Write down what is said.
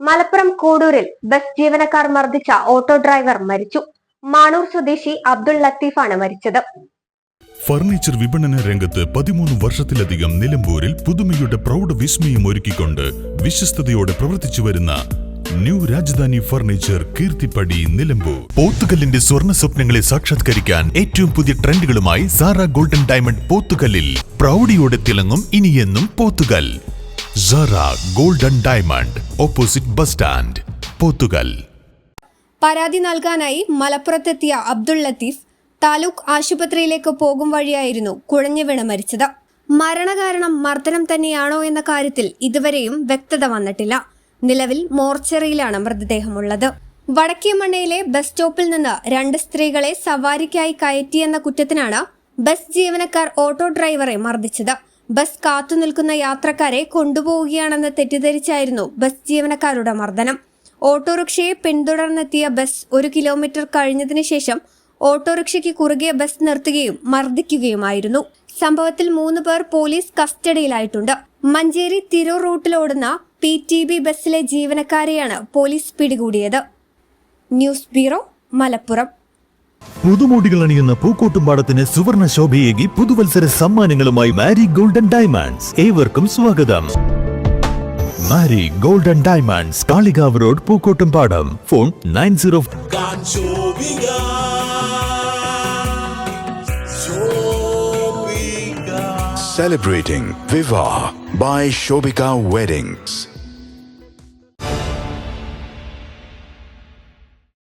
Malappuram കൂടൂരിൽ bus ജീവനക്കാർ മർദ്ദിച്ച auto driver മരിച്ചു. മാണൂർ സ്വദേശി അബ്ദുൾ ലത്തീഫാണ് മരിച്ചത്. ഫർണിച്ചർ വിപണന രംഗത്ത് പതിമൂന്ന് വർഷത്തിലധികം നിലമ്പൂരിൽ പുതുമയുടെ പ്രൗഢ വിസ്മയം ഒരുക്കിക്കൊണ്ട് വിശ്വസ്തയോടെ പ്രവർത്തിച്ചു വരുന്ന ന്യൂ രാജധാനി ഫർണിച്ചർ കീർത്തിപ്പടി നിലമ്പൂർ. പോത്തുകല്ലിന്റെ സ്വർണ സ്വപ്നങ്ങളെ സാക്ഷാത്കരിക്കാൻ ഏറ്റവും പുതിയ ട്രെൻഡുകളുമായി സാറ ഗോൾഡൻ ഡയമണ്ട് പോത്തുകല്ലിൽ പ്രൗഢിയോടെ തിളങ്ങും ഇനിയെന്നും Pothukal. Sara golden diamond opposite bus stand Pothukal പരാതി നൽകാനായി മലപ്പുറത്തെത്തിയ അബ്ദുൾ ലത്തീഫ് താലൂക്ക് ആശുപത്രിയിലേക്ക് പോകും വഴിയായിരുന്നു കുഴഞ്ഞു വീണ് മരിച്ചത്. മരണകാരണം മർദ്ദനം തന്നെയാണോ എന്ന കാര്യത്തിൽ ഇതുവരെയും വ്യക്തത വന്നിട്ടില്ല. നിലവിൽ മോർച്ചറിയിലാണ് മൃതദേഹമുള്ളത്. വടക്കേമണ്ണയിലെ ബസ് സ്റ്റോപ്പിൽ നിന്ന് രണ്ട് സ്ത്രീകളെ സവാരിക്കായി കയറ്റിയെന്ന കുറ്റത്തിനാണ് ബസ് ജീവനക്കാർ ഓട്ടോ ഡ്രൈവറെ മർദ്ദിച്ചത്. ബസ് കാത്തുനിൽക്കുന്ന യാത്രക്കാരെ കൊണ്ടുപോവുകയാണെന്ന് തെറ്റിദ്ധരിച്ചായിരുന്നു ബസ് ജീവനക്കാരുടെ മർദ്ദനം. ഓട്ടോറിക്ഷയെ പിന്തുടർന്നെത്തിയ ബസ് ഒരു കിലോമീറ്റർ കഴിഞ്ഞതിന് ശേഷം ഓട്ടോറിക്ഷയ്ക്ക് കുറുകെ ബസ് നിർത്തുകയും മർദ്ദിക്കുകയുമായിരുന്നു. സംഭവത്തിൽ മൂന്ന് പേർ പോലീസ് കസ്റ്റഡിയിലായിട്ടുണ്ട്. മഞ്ചേരി തിരൂർ റൂട്ടിലോടുന്ന പി ടി ബി ബസ്സിലെ ജീവനക്കാരെയാണ് പോലീസ് പിടികൂടിയത്. News bureau Malappuram. പുതുമോടികൾ അണിയുന്ന പൂക്കോട്ടുംപാടത്തിന് സുവർണ ശോഭയേകി പുതുവത്സര സമ്മാനങ്ങളുമായി മാരി ഗോൾഡൻ ഡയമണ്ട്സ് ഏവർക്കും സ്വാഗതം. Mari golden diamonds Kalikavu road Pookkottumpadam. Phone nine zero celebrating വിവാഹ Celebrating Viva by Shobika Weddings.